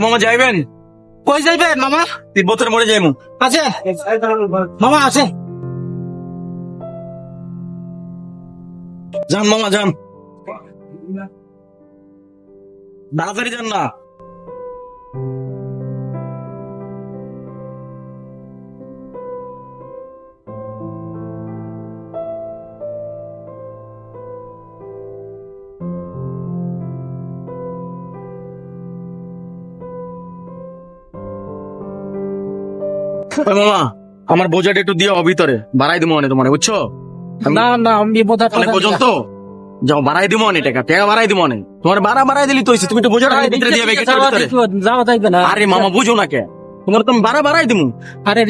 মামা যাইবেন? কই যাইবেন মামা? তিব্বতের মোড়ে যাইমু। আছে? মামা আছে। যান মামা যান। তাড়াতাড়ি যান না। ওই মামা আমার বোঝাটা একটু দিও ভিতরে। বাড়াই দিব মানে তোমার বুঝছ? না না আমি বোধ অনেক ওজন তো। যাও বাড়াই দিব অনেক টাকা টাকা বাড়াই দিব অনেক। তোমার বাড়া বাড়াই দিলি তো তুমি একটু বোঝাটা ভিতরে দিয়ে যাওয়া যাইবে না আরে মামা বুঝো না কে। তোমার তুমি বাড়া বাড়াই দিমু। আরে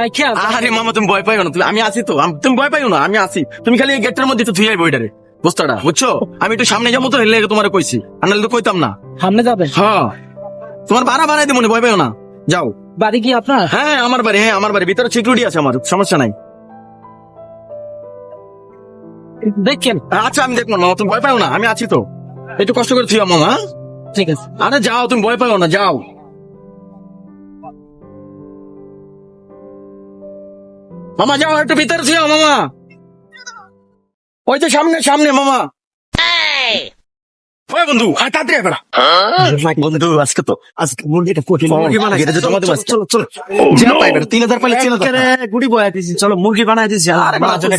রাখিয়া আরে মামা তুমি ভয় পাইও না তুমি আমি আছি তো। তুমি ভয় পাইও না আমি আছি তুমি খালি এই গেটের মধ্যে একটু থুই আইবো এটারে বস্তাটা বুঝছ? আমি একটু সামনে যাব তো হেলে তোমার কইছি। আর নাহলে তো কইতাম না। সামনে যাবে? হ্যাঁ। তোমার বাড়া বাড়াই দিব ভয় পাইও না। যাও। বাড়ি কি আপনার? হ্যাঁ আমার বাড়ি হ্যাঁ আমার বাড়ি। ভিতরে সিকিউরিটি আছে আমার সমস্যা নাই। দেখেন। আচ্ছা আমি দেখব মামা তুমি ভয় পাও না আমি আছি তো। একটু কষ্ট করে থুই মামা হ্যাঁ? ঠিক আছে। আরে যাও তুমি ভয় পাও না যাও। মামা যাও একটু ভিতরে থুই মামা। ওই তো সামনে সামনে মামা। ওই বন্ধু হ্যাঁ তাড়াতাড়ি বেড়া। বন্ধু আজকে তো আজকে মুরগিটা কঠিন। এটা যে তোমাদের বাস- চলো চলো। যা পাই বেড়া, তিন হাজার পাইলে তিন হাজার। গুড়ি বয়া দিছি চলো মুরগি বানাই দিছি আর আরে বাবা, চলে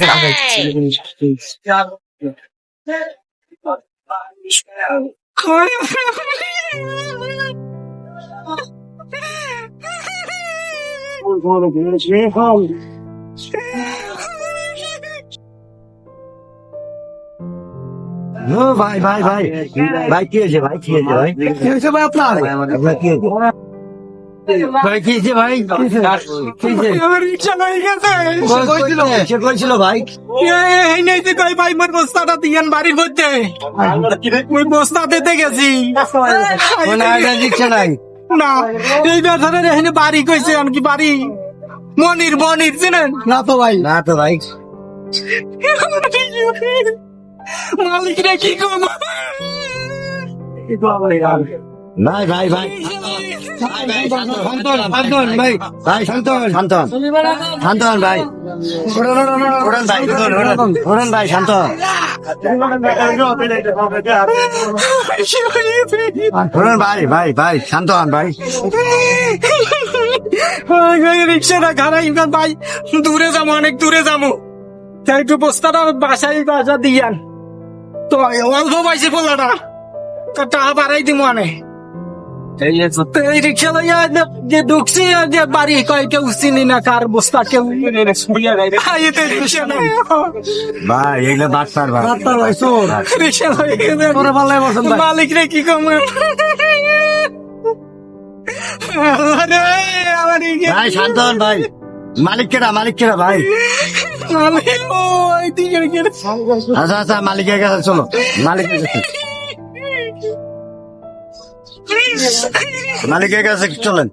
ও ভাই ভাই ভাই। ভাই কি হয়েছে ভাই? কি হয়েছে ভাই? কি হয়েছে ভাই আপনার? আপনার কি হয়েছে? ভাই কি হয়েছে ভাই? রিক্সা গেছে। কই- কইছিল? সে কইছিল ভাই? এই নাই যে কই ভাই মোর বস্তাটা দিয়ান বাড়ির মধ্যে। ওই বস্তা দিতে গেছি। আইডা দিচ্ছে নাই। না এই বেচারের এখানে বাড়ি কইছে কি বাড়ি? মনির মনির চিনেন? না তো ভাই। না তো ভাই। মালিক রে কি কম ভাই ভাই ভাই। ভাই ভাই শান্তন শান্তন শান্তন ভাই। ওড়ান ভাই। ওড়ান ভাই। শান্তন। ওড়ান ভাই ভাই ভাই শান্তন ভাই। রিক্সাটা খারাই ভাই। দূরে যাব অনেক দূরে যাব। একটু বস্তাটা বাসায় বাসা দিয়ান তো অল্প পাইছে পোলাটা। তো টাকা বাড়াই দিব অনেক তো এই রিক্সা লইয়া যে ঢুকছি যে বাড়ি কয় কেউ চিনি না কার বস্তা কেউ ভাই এগুলো বাটপার ভাই বাটপার ভাই চোর। রিক্সা লইয়া গেছে। তোরা পাল্লাই বসেন ভাই মালিক রে কি কম? আরে ভাই শান্তন ভাই। মালিক কেডা মালিক কেডা ভাই? আচ্ছা আচ্ছা মালিকের কাছে চলো মালিকের কাছে মালিকের কাছে চলেন।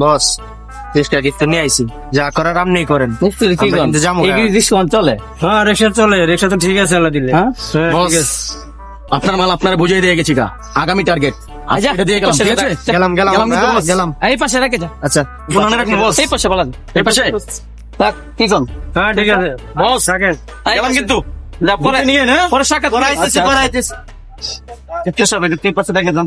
বস চেষ্টা কিন্তু নিয়ে আইছি। যা করার আপনি করেন। আমরা কিন্তু যাব গা। চলে? হ্যাঁ রিক্সা চলে রিক্সা তো ঠিক আছে আল্লাহ দিলে। হ্যাঁ? আপনার মাল আপনারা বুঝিয়ে দিয়ে গেছি গা। আগামী টার্গেট আচ্ছা, এটা দিয়ে গেলাম ঠিক আছে? গেলাম গেলাম গেলাম কিন্তু হ্যাঁ, বস। গেলাম। এই পাশে রেখে যা। আচ্ছা রাখব বস এই পাশে বলা এই পাশে? থাক কি কোন? হ্যাঁ ঠিক আছে। বস গেলাম কিন্তু। যা পরে নিয়ে না। পরে সাক্ষাৎ করাইতেছি করাইতেছি একটু সব তিন পাশে দেখে যান।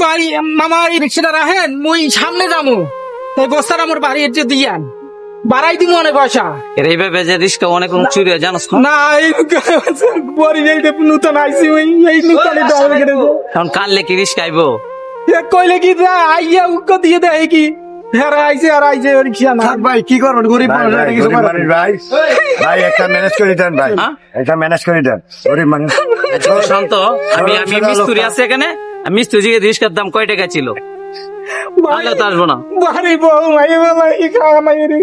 তাই মামা এই রিক্সাটা রাখেন মুই সামনে যাব এই বস্তাটা আমার বাড়ি দিয়ান। বাড়াই দিব অনেক পয়সা। এর এইভাবে যে অনেক লোক চুরি হয় জানোস না? এই বড়ি এই নতুন আইছি ওই এই নতুন এখন কি রিস্কা আইবো? কইলে কি আইয়া উক্ক দিয়ে দেয় কি? হ্যাঁ আইছে আর আইছে রিক্সা না। ভাই কি করবেন গরিব ভাই, মানুষ ভাই, ভাই। ভাই একটা ম্যানেজ করে দেন ভাই। হ্যাঁ? একটা ম্যানেজ করে দেন। গরিব মানুষ। শান্ত আমি আমি মিস্ত্রি আছে এখানে। আমি মিস্ত্রি জিজ্ঞেস রিস্কার দাম কয় টাকা ছিল? তাহলে তো আসব না। বাড়ি বউ মাই রে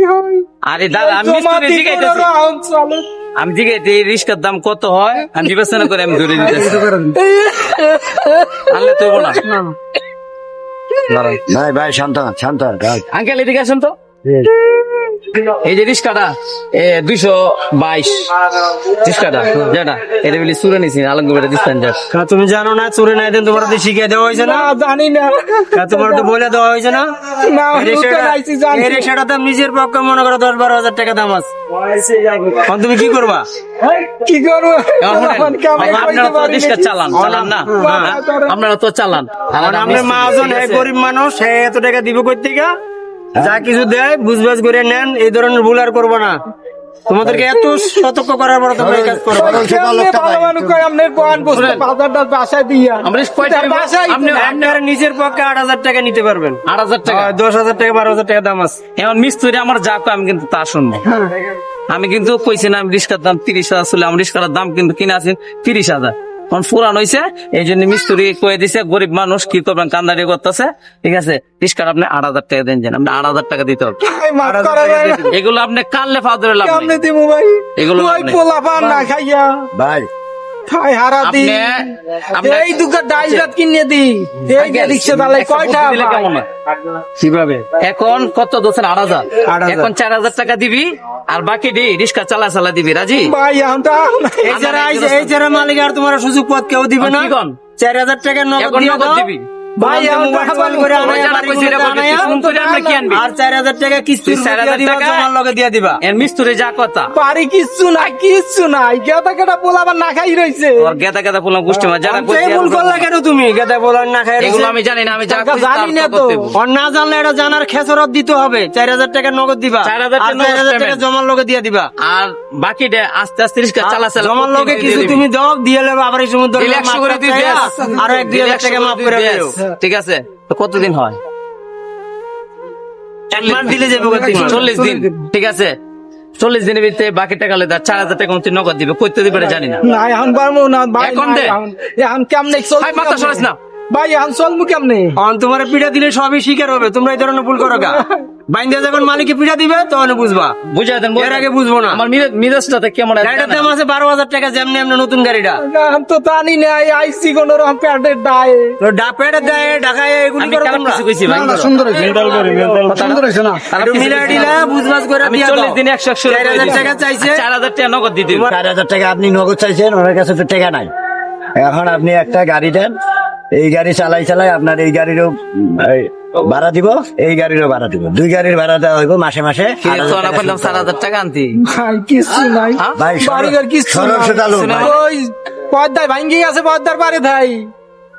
আরে দাদা আমি মিস্ত্রি জিজ্ঞাসা আমি জিজ্ঞাসা এই রিস্কার দাম কত হয়? আমি বিবেচনা করে আমি ধরে দিতেছি তো না। ভাই ভাই শান্ত শান্ত। আঙ্কেল এদিকে আসুন তো। এই যে রিস্কাটা দুইশো বাইশ। রিস্কাটা যেটা এটা বলি সুরে নিছি যাক। তুমি জানো না চুরি নাই দিন তোমার তো শিখিয়ে দেওয়া হয়েছে না? জানি না। তোমার তো বলে দেওয়া হয়েছে না? এই রিক্সাটা- দাম নিজের পক্ষে মনে করো দশ বারো হাজার টাকা দাম আছে। এখন তুমি কি করবা? কি করব? আপনারা তো না। চালান চালান না? আপনারা তো চালান। আমরা আছে? গরিব মানুষ এত টাকা দিব কই থেকে? যা কিছু দেয় বুঝবাজ করে নেন এই ধরনের ভুল আর করব না। তোমাদেরকে এত সতর্ক করার পর তোমরা কাজ আপনার আমরা আপনার নিজের পক্ষে আট হাজার টাকা নিতে পারবেন। আট হাজার টাকা? দশ হাজার টাকা বারো হাজার টাকা দাম আছে। এখন মিস্ত্রি আমার যা আমি কিন্তু তা শুনব। আমি কিন্তু কইছি না আমি রিস্কার দাম তিরিশ হাজার ছিল আমি রিস্কার দাম কিন্তু কিনে আছি তিরিশ হাজার। এখন পুরান হয়েছে এই জন্য মিস্ত্রি কয়ে দিছে গরিব মানুষ কি করবেন কান্দারি করতেছে। ঠিক আছে রিস্কার আপনি আট হাজার টাকা দেন যেন আপনি আট হাজার টাকা দিতে হবে। এগুলো আপনি কানলে ফাদরে লাভ এগুলো ভাই খাই হারা দি। আপনি আপনি এই দুটো ডাইল ভাত কিনে দি। এই রিক্সা দালাই কয়টা কেমন কীভাবে? এখন কত দোষের? আট হাজার। এখন চার হাজার টাকা দিবি আর বাকি দি রিক্সা চালা চালা দিবি রাজি? ভাই এই যারা এই যারা মালিক আর তোমার সুযোগ পথ কেউ দিবে না? চার হাজার টাকা নগদ দিবি। ভাই মোবাইল করে? আর চার হাজার টাকা কিস্তি তুই চার হাজার দিবা টাকা- তোমার লগে দিয়ে দিবা। এর মিস্ত্রি যা কথা। পারি কিচ্ছু নাই কিচ্ছু নাই। গেদা কেটা পোলা আবার না খাই রইছে। তোর গেদা গেদা বললাম গোষ্ঠী মাঝে যারা তো ভুল করলা কেন তুমি? গেদা বলার না খাই এগুলো আমি জানি না আমি যা জানি না তো। আর না জানলে এটা জানার খেসরত দিতে হবে। চার হাজার টাকা নগদ দিবা। 4,000 চার হাজার টাকা। জমার লগে দিয়ে দিবা। আর বাকি আস্তে আস্তে রিক্সা চালা চালা জমার লগে দিন কিছু তুমি দাও দিয়ে নেবে আবার এই সময় ধরে একশো করে তুই আর এক দুই দিলে টাকা করে মাফ করে দিও। ঠিক আছে? তো কতদিন হয়? এক মাস দিলে যাবে চল্লিশ দিন। ঠিক আছে? চল্লিশ দিনের ভিতরে বাকি টাকা হলে তার চার হাজার টাকা নগদ দিবে। কইতে দিবে জানি না। এখন পারব না এখন কেমনে মাথা সরাস না। ভাই এখন চলবো কেমনে? অন তোমার পিঠা দিলে সবই শিকার হবে। তোমরা এই ধরনের ভুল করো গা। বাইন্দা যখন মালিকে পিঠা দিবে তখন বুঝবা। বুঝাই দেন এর আগে বুঝব না। আমার মিরাজ- মিরাজটাতে কেমন আছে গাড়িটার দাম আছে বারো হাজার টাকা যেমনি এমনি নতুন গাড়িটা। তো জানি না এই আইসি কোন রকম প্যান্টের ডায়ে তো দেয় ঢাকায় এগুলি আমি করো খারাপ তোমরা। কিছু কইছি ভাই? সুন্দর সুন্দর হয়েছে না। একটু মিলা বুঝবাজ করে আমি দিয়া চল্লিশ দাও। দিনে একশো একশো টাকা চাইছে। চার হাজার টাকা নগদ দিয়ে দিবে চার হাজার টাকা আপনি নগদ চাইছেন ওনার কাছে তো টাকা নাই। এখন আপনি একটা গাড়ি দেন এই গাড়ি চালাই চালাই আপনার এই গাড়িরও ভাড়া দিব এই গাড়িরও ভাড়া দিব দুই গাড়ির ভাড়া দেওয়া হইব মাসে মাসে টাকা করলাম চার হাজার টাকা আনতি ভাই কিছু নাই হ্যাঁ? ভাই নাই। ভাই। ওই পদ্মায় ভাঙ্গি গেছে পদ্মার পারে ভাই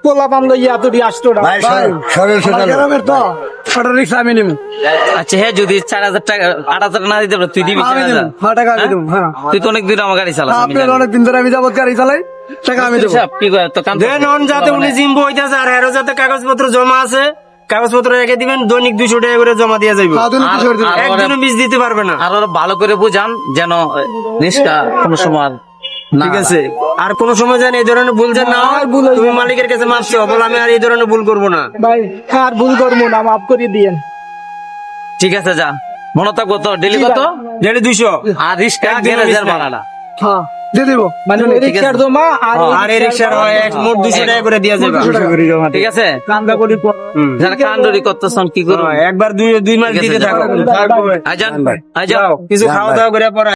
পোলা পান লইয়া তুই আসতো না ভাই সরল সরল সোজা লোক অটো আমি নিব আচ্ছা হ্যাঁ যদি চার হাজার টাকা আট হাজার না দিতে তুই দিবি চার হাজার? হ্যাঁ টাকা আমি দেবো হ্যাঁ। তুই তো অনেক দিন আমার গাড়ি চালাস আমি অনেক দিন ধরে আমি যাবত গাড়ি চালাই টাকা আমি দেবো। কি করে তো কান দেন অন যাতে উনি জিম্বো হইতেছে আর এরও যাতে কাগজপত্র জমা আছে কাগজপত্র রেখে দিবেন দৈনিক দুইশো টাকা করে জমা দিয়ে আর একদিনও মিস দিতে পারবে না। আর ভালো করে বুঝান যেন কোনো সময় ঠিক আছে? আর কোন সময় যেন এই ধরনের ভুল যেন না হয় ভুল তুমি মালিকের কাছে মাপছো বলে আমি আর এই ধরনের ভুল করব না। ভাই আর ভুল করব না মাফ করে দিয়েন। ঠিক আছে যা। মনে থাকব তো ডেলি কত? যেটা দুইশো। আর রিস্কা একদিনও গ্যারেজের। ভাড়াটা। হ্যাঁ দিয়ে দেবো। মানে ঠিক আছে। রিক্সার জমা আর আর এই রিক্সার হয় এক মোট দুইশো টাকা করে দিয়ে যাবে। ঠিক আছে? কান্দা করি। যারা কান্ডরি করতেছেন কি করব হ্যাঁ, একবার দুই দুই মাস দিতে। থাকো। আজান আজান কিছু খাওয়া দাওয়া করে পরে।